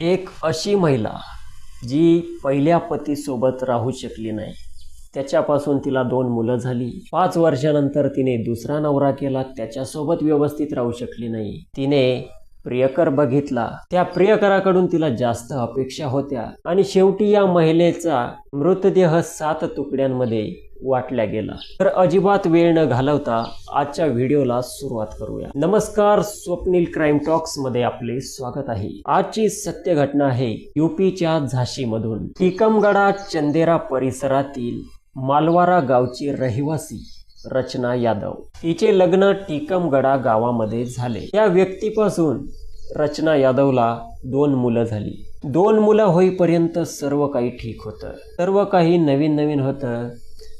एक अशी महिला जी पहिल्या पतीसोबत राहू शकली नाही. त्याच्यापासून तिला दोन मुलं झाली. पाच वर्षानंतर तिने दुसरा नवरा केला. त्याच्यासोबत व्यवस्थित राहू शकली नाही. तिने प्रियकर बघितला. त्या प्रियकराकडून तिला जास्त अपेक्षा होत्या. आणि शेवटी या महिलेचा मृतदेह सात तुकड्यांमध्ये वाटल्या गेला. तर अजिबात वेळ न घालवता आजच्या व्हिडिओला सुरुवात करूया. नमस्कार स्वप्नील क्राईम टॉक्समध्ये आपले स्वागत आहे. आजची सत्य घटना आहे युपीच्या झाशीमधून. टिकमगडा चंदेरा परिसरातील मालवारा गावची रहिवासी रचना यादव. तिचे लग्न टिकमगडा गावामध्ये झाले. या व्यक्तीपासून रचना यादवला दोन मुलं झाली. दोन मुलं होईपर्यंत सर्व काही ठीक होतं. सर्व काही नवीन नवीन होतं.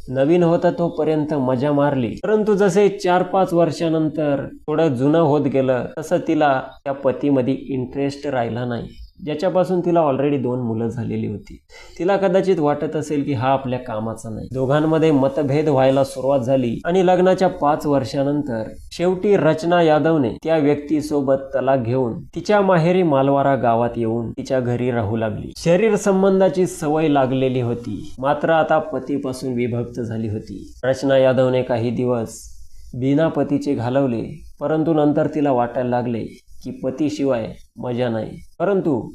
नवीन होता तोपर्यंत मजा मारली. परंतु जसे चार पाच वर्षानंतर थोडं जुनं होत गेलं तसं तिला त्या पतीमध्ये इंटरेस्ट राहिला नाही. ज्याच्यापासून तिला ऑलरेडी दोन मुलं झालेली होती. तिला कदाचित वाटत असेल की हा आपल्या कामाचा नाही. दोघांमध्ये मतभेद व्हायला सुरुवात झाली आणि लग्नाच्या पाच वर्षानंतर शेवटी रचना यादवने त्या व्यक्तीसोबत तलाक घेऊन तिच्या माहेरी मालवारा गावात येऊन तिच्या घरी राहू लागली. शरीर संबंधाची सवय लागलेली होती. मात्र आता पतीपासून विभक्त झाली होती. रचना यादवने काही दिवस बिना पतीचे घालवले परंतु नंतर तिला वाटायला लागले की पतीशिवाय मजा नाही. परंतु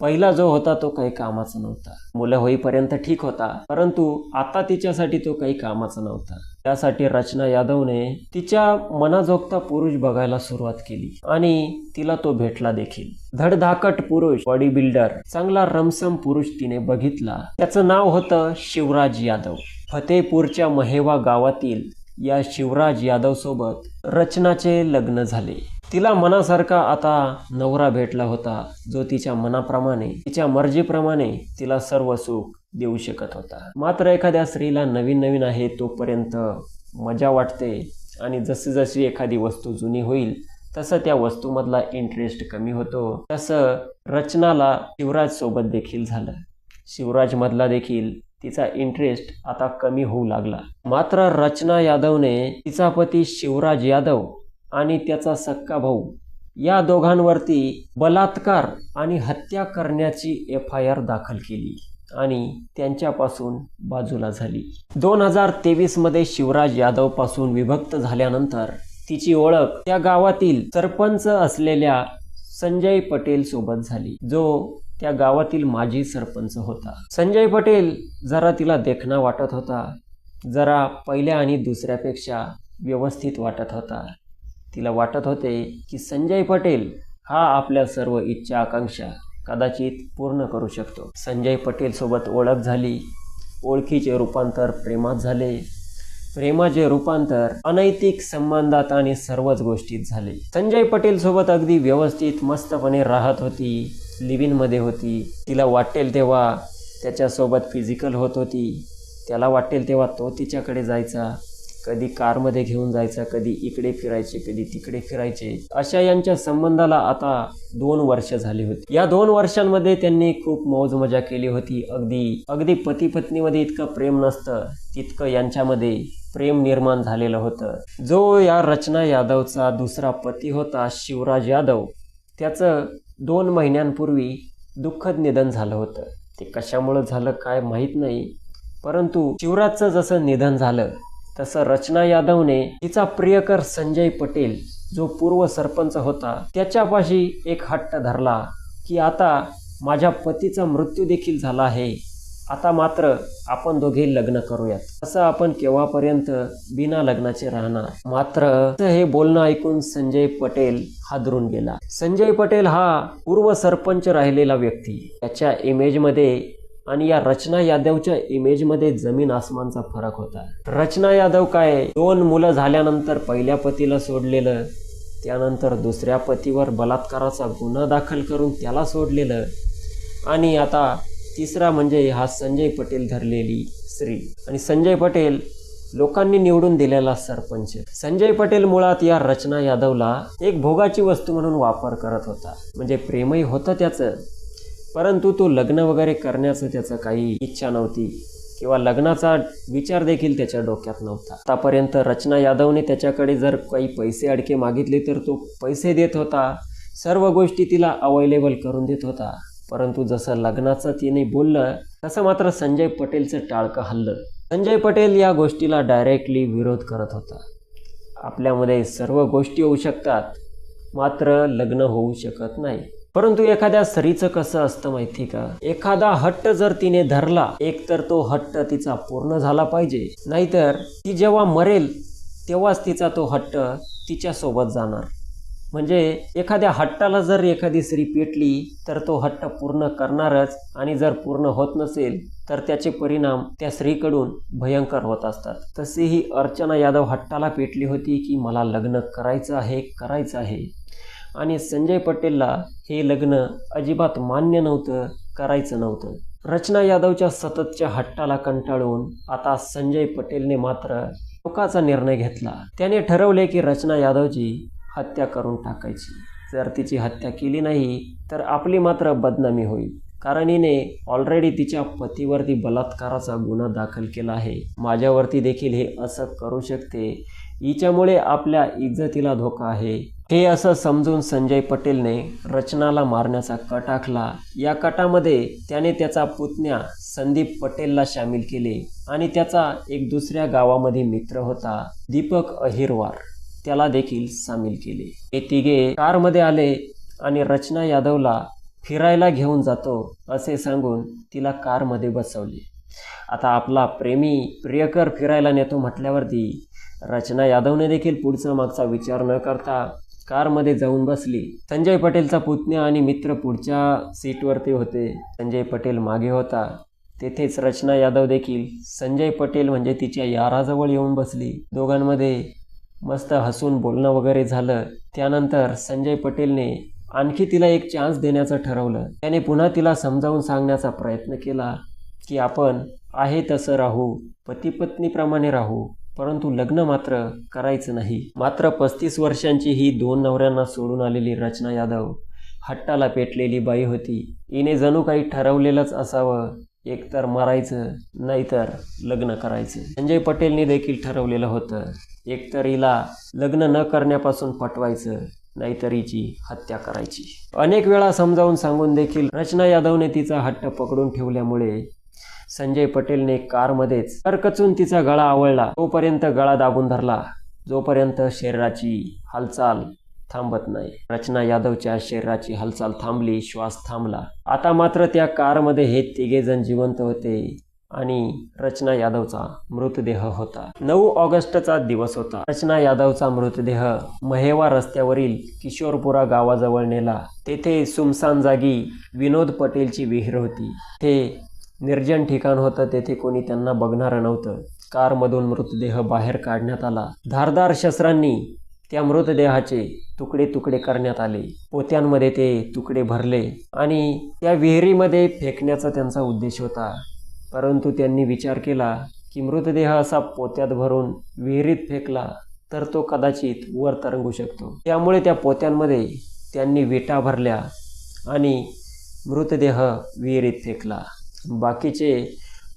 पहिला जो होता तो काही कामाचा नव्हता. मुलं होईपर्यंत ठीक होता. परंतु आता तिच्यासाठी तो काही कामाचा नव्हता. त्यासाठी रचना यादवने तिच्या मनाजोगता पुरुष बघायला सुरुवात केली आणि तिला तो भेटला देखील. धडधाकट पुरुष बॉडी बिल्डर चांगला रमसम पुरुष तिने बघितला. त्याचं नाव होतं शिवराज यादव. फतेपूरच्या महेवा गावातील या शिवराज यादव सोबत रचनाचे लग्न झाले. तिला मनासारखा आता नवरा भेटला होता जो तिच्या मनाप्रमाणे तिच्या मर्जीप्रमाणे तिला सर्व सुख देऊ शकत होता. मात्र एखाद्या स्त्रीला नवीन नवीन आहे तोपर्यंत मजा वाटते आणि जशी जशी एखादी वस्तू जुनी होईल तसं त्या वस्तूमधला इंटरेस्ट कमी होतो. तसं रचनाला शिवराज सोबत देखील झालं. शिवराजमधला देखील तिचा इंटरेस्ट आता कमी होऊ लागला. मात्र रचना यादवने तिचा पती शिवराज यादव आणि त्याचा सक्का भाऊ. या दोघांवरती बलात्कार आणि हत्या करण्याची एफ आय आर दाखल केली आणि त्यांच्यापासून बाजूला झाली. दोन हजार तेवीसमध्ये शिवराज यादवपासून विभक्त झाल्यानंतर तिची ओळख त्या गावातील सरपंच असलेल्या संजय पटेल सोबत झाली जो त्या गावातील माजी सरपंच होता. संजय पटेल जरा तिला देखणा वाटत होता जरा पहिल्या आणि दुसऱ्यापेक्षा व्यवस्थित वाटत होता. तिला वाटत होते की संजय पटेल हा आपल्या सर्व इच्छा आकांक्षा कदाचित पूर्ण करू शकतो. संजय पटेल सोबत ओळख झाली ओळखीचे रूपांतर प्रेमात झाले. प्रेमाचे रूपांतर अनैतिक संबंधात आणि सर्वच गोष्टीत झाले. संजय पटेल सोबत अगदी व्यवस्थित मस्तपणे राहत होती लिव्हिनमध्ये होती. तिला वाटेल तेव्हा त्याच्यासोबत फिजिकल होत होती. त्याला वाटेल तेव्हा तो तिच्याकडे जायचा. कधी कारमध्ये घेऊन जायचा कधी इकडे फिरायचे कधी तिकडे फिरायचे. अशा यांच्या संबंधाला आता दोन वर्ष झाली होती. या दोन वर्षांमध्ये त्यांनी खूप मौज मजा केली होती. अगदी अगदी पती पत्नीमध्ये इतकं प्रेम नसतं तितकं यांच्यामध्ये प्रेम निर्माण झालेलं होतं. जो या रचना यादवचा दुसरा पती होता शिवराज यादव त्याचं दोन महिन्यांपूर्वी दुःखद निधन झालं होतं. ते कशामुळं झालं काय माहीत नाही परंतु शिवराजचं जसं निधन झालं तसं रचना यादवने तिचा प्रियकर संजय पटेल जो पूर्व सरपंच होता त्याच्यापाशी एक हट्ट धरला की आता माझ्या पतीचा मृत्यू देखील झाला आहे. आता मात्र आपण दोघे लग्न करूयात. असं आपण केव्हापर्यंत बिना लग्नाचे राहणार? मात्र हे बोलणं ऐकून संजय पटेल हादरून गेला. संजय पटेल हा पूर्व सरपंच राहिलेला व्यक्ती. त्याच्या इमेजमध्ये आणि या रचना यादवच्या इमेजमध्ये जमीन आसमानचा फरक होता. रचना यादव काय? दोन मुलं झाल्यानंतर पहिल्या पतीला सोडलेलं त्यानंतर दुसऱ्या पतीवर बलात्काराचा गुन्हा दाखल करून त्याला सोडलेलं आणि आता तिसरा म्हणजे हा संजय पटेल धरलेली स्त्री. आणि संजय पटेल लोकांनी निवडून दिलेला सरपंच. संजय पटेल मुळात या रचना यादवला एक भोगाची वस्तू म्हणून वापर करत होता. म्हणजे प्रेमही होतं त्याचं परंतु तो लग्न वगैरे करण्याचं त्याचं काही इच्छा नव्हती. किंवा लग्नाचा विचार देखील त्याच्या डोक्यात नव्हता. आतापर्यंत रचना यादवने त्याच्याकडे जर काही पैसे अडके मागितले तर तो पैसे देत होता. सर्व गोष्टी तिला अवेलेबल करून देत होता. परंतु जसं लग्नाचं तिने बोललं तसं मात्र संजय पटेलचं टाळकं हल्लं. संजय पटेल या गोष्टीला डायरेक्टली विरोध करत होता. आपल्यामध्ये सर्व गोष्टी होऊ शकतात मात्र लग्न होऊ शकत नाही. परंतु एखाद्या सरीचं कसं असतं माहिती का? एखादा हट्ट जर तिने धरला एक तर तो हट्ट तिचा पूर्ण झाला पाहिजे. नाहीतर ती जेव्हा मरेल तेव्हाच तिचा तो हट्ट तिच्यासोबत जाणार. म्हणजे एखाद्या हट्टाला जर एखादी स्त्री पेटली तर तो हट्ट पूर्ण करणारच आणि जर पूर्ण होत नसेल तर त्याचे परिणाम त्या स्त्रीकडून भयंकर होत असतात. तशी ही अर्चना यादव हट्टाला पेटली होती की मला लग्न करायचं आहे करायचं आहे. आणि संजय पटेलला हे लग्न अजिबात मान्य नव्हतं करायचं नव्हतं. रचना यादवच्या सततच्या हट्टाला कंटाळून आता संजय पटेलने मात्र टोकाचा निर्णय घेतला. त्याने ठरवले की रचना यादवची हत्या करून टाकायची. जर तिची हत्या केली नाही तर आपली मात्र बदनामी होईल. कारण हिने ऑलरेडी तिच्या पतीवरती बलात्काराचा गुन्हा दाखल केला आहे. माझ्यावरती देखील हे असं करू शकते. हिच्यामुळे आपल्या इज्जतीला धोका आहे. हे असं समजून संजय पटेलने रचनाला मारण्याचा कट आखला या कटामध्ये त्याने त्याचा पुतण्या संदीप पटेलला सामील केले आणि त्याचा एक दुसऱ्या गावामध्ये मित्र होता दीपक अहिरवार. त्याला देखील सामील केले. हे तिघे कारमध्ये आले आणि रचना यादवला फिरायला घेऊन जातो असे सांगून तिला कारमध्ये बसवले. आता आपला प्रेमी प्रियकर फिरायला नेतो म्हटल्यावरती रचना यादवने देखील पुढचा मागचा विचार न करता कारमध्ये जाऊन बसली. संजय पटेलचा पुतण्या आणि मित्र पुढच्या सीटवरती होते. संजय पटेल मागे होता. तेथेच रचना यादव देखील. संजय पटेल म्हणजे तिच्या याराजवळ येऊन बसली. दोघांमध्ये मस्त हसून बोलणं वगैरे झालं. त्यानंतर संजय पटेलने आणखी तिला एक चान्स देण्याचं ठरवलं. त्याने पुन्हा तिला समजावून सांगण्याचा प्रयत्न केला की आपण आहे तसं राहू. पती पत्नीप्रमाणे राहू. परंतु लग्न मात्र करायचं नाही. मात्र पस्तीस वर्षांची ही दोन नवऱ्यांना सोडून आलेली रचना यादव हट्टाला पेटलेली बाई होती. हिने जणू काही ठरवलेलंच असावं एकतर मरायचं नाहीतर लग्न करायचं. संजय पटेलने देखील ठरवलेलं होतं एकतर हिला लग्न न करण्यापासून पटवायचं नाहीतर हिची हत्या करायची. अनेक वेळा समजावून सांगून देखील रचना यादवने तिचा हट्ट पकडून ठेवल्यामुळे संजय पटेलने कारमध्येच करकचून तिचा गळा आवळला. तोपर्यंत गळा दाबून धरला. जोपर्यंत शरीराची हालचाल थांबत नाही. रचना यादवच्या शरीराची हालचाल थांबली श्वास थांबला. आता मात्र त्या कारमध्ये हे तिघे जण जिवंत होते आणि रचना यादवचा मृतदेह होता. नऊ ऑगस्टचा दिवस होता. रचना यादवचा मृतदेह महेवा रस्त्यावरील किशोरपुरा गावाजवळ नेला. तेथे सुमसान जागी विनोद पटेलची विहीर होती. ते निर्जन ठिकाण होतं तेथे कोणी त्यांना बघणारं नव्हतं. कारमधून मृतदेह बाहेर काढण्यात आला. धारदार शस्त्रांनी त्या मृतदेहाचे तुकडे तुकडे करण्यात आले. पोत्यांमध्ये ते तुकडे भरले आणि त्या विहिरीमध्ये फेकण्याचा त्यांचा उद्देश होता. परंतु त्यांनी विचार केला की मृतदेह असा पोत्यात भरून विहिरीत फेकला तर तो कदाचित वर तरंगू शकतो. त्यामुळे त्या पोत्यांमध्ये त्यांनी विटा भरल्या आणि मृतदेह विहिरीत फेकला. बाकीचे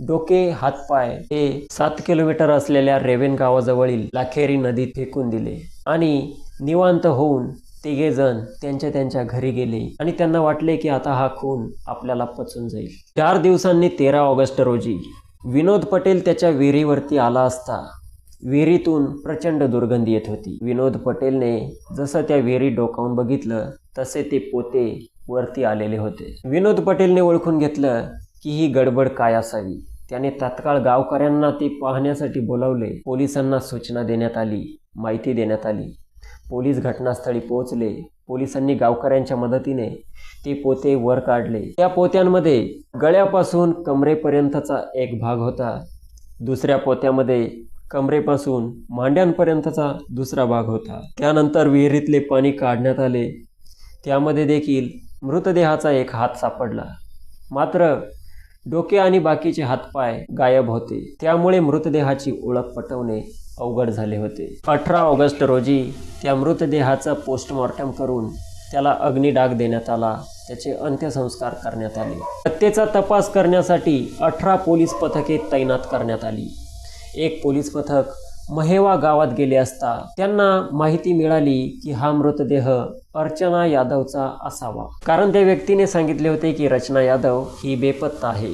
डोके हातपाय हे सात किलोमीटर असलेल्या रेवेन गावाजवळील लाखेरी नदीत फेकून दिले आणि निवांत होऊन तिघे जण त्यांच्या त्यांच्या घरी गेले आणि त्यांना वाटले की आता हा खून आपल्याला पचून जाईल. चार दिवसांनी तेरा ऑगस्ट रोजी विनोद पटेल त्याच्या विहिरीवरती आला असता विहिरीतून प्रचंड दुर्गंधी येत होती. विनोद पटेलने जसं त्या विहिरी डोकावून बघितलं तसे ते पोते वरती आलेले होते. विनोद पटेलने ओळखून घेतलं की ही गडबड काय असावी? त्याने तात्काळ गावकऱ्यांना ते पाहण्यासाठी बोलावले. पोलिसांना सूचना देण्यात आली. माहिती देण्यात आली. पोलीस घटनास्थळी पोहोचले. पोलिसांनी गावकऱ्यांच्या मदतीने ते पोते वर काढले. त्या पोत्यांमध्ये गळ्यापासून कमरेपर्यंतचा एक भाग होता. दुसऱ्या पोत्यामध्ये कमरेपासून मांड्यांपर्यंतचा दुसरा भाग होता. त्यानंतर विहिरीतले पाणी काढण्यात आले. त्यामध्ये देखील मृतदेहाचा एक हात सापडला. मात्र डोके आणि बाकीचे हातपाय गायब होते. त्यामुळे मृतदेहाची ओळख पटवणे अवघड झाले होते. अठरा ऑगस्ट रोजी त्या मृतदेहाचं पोस्टमॉर्टम करून त्याला अग्निडाग देण्यात आला. त्याचे अंत्यसंस्कार करण्यात आले. हत्येचा तपास करण्यासाठी अठरा पोलीस पथके तैनात करण्यात आली. एक पोलीस पथक महेवा गावात गेले असता त्यांना माहिती मिळाली की हा मृतदेह अर्चना यादवचा असावा. कारण त्या व्यक्तीने सांगितले होते की रचना यादव ही बेपत्ता आहे.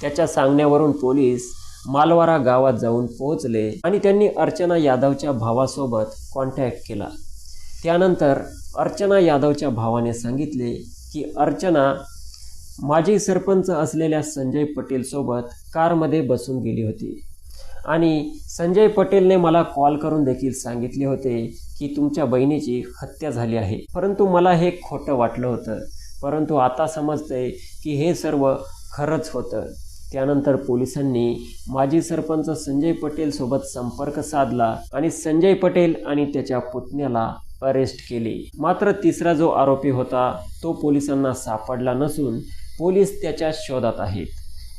त्याच्या सांगण्यावरून पोलीस मालवारा गावात जाऊन पोहोचले आणि त्यांनी अर्चना यादवच्या भावासोबत कॉन्टॅक्ट केला. त्यानंतर अर्चना यादवच्या भावाने सांगितले की अर्चना माजी सरपंच असलेल्या संजय पटेलसोबत कारमध्ये बसून गेली होती. आणि संजय पटेलने मला कॉल करून देखील सांगितले होते की तुमच्या बहिणीची हत्या झाली आहे. परंतु मला हे खोटं वाटलं होतं. परंतु आता समजतंय की हे सर्व खरंच होतं. त्यानंतर पोलिसांनी माजी सरपंच संजय पटेल सोबत संपर्क साधला आणि संजय पटेल आणि त्याच्या पुतण्याला अरेस्ट केले. मात्र तिसरा जो आरोपी होता तो पोलिसांना सापडला नसून पोलीस त्याच्या शोधात आहेत.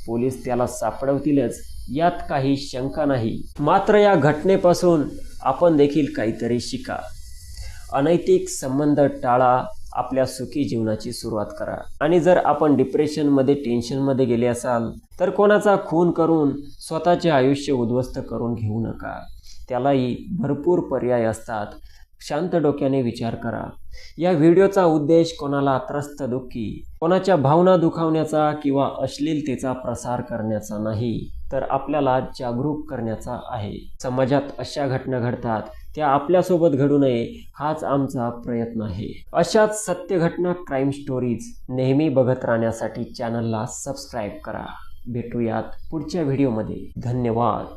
पोलीस त्याला सापडवतीलच यात काही शंका नाही. मात्र या घटनेपासून आपण देखील काहीतरी शिका. अनैतिक संबंध टाळा आपल्या सुखी जीवनाची सुरुवात करा. आणि जर आपण डिप्रेशनमध्ये टेन्शनमध्ये गेले असाल तर कोणाचा खून करून स्वतःचे आयुष्य उद्ध्वस्त करून घेऊ नका. त्यालाही भरपूर पर्याय असतात. शांत डोक्याने विचार करा. या व्हिडिओचा उद्देश कोणाला त्रस्त दुःखी कोणाच्या भावना दुखावण्याचा किंवा अश्लीलतेचा प्रसार करण्याचा नाही तर आपल्याला जागरूक करण्याचा आहे. समाजात अशा घटना घडतात त्या आपल्यासोबत घडू नये हाच आमचा प्रयत्न आहे. अशाच सत्य घटना क्राईम स्टोरीज नेहमी बघत राहण्यासाठी चॅनलला सबस्क्राईब करा. भेटूयात पुढच्या व्हिडिओमध्ये धन्यवाद.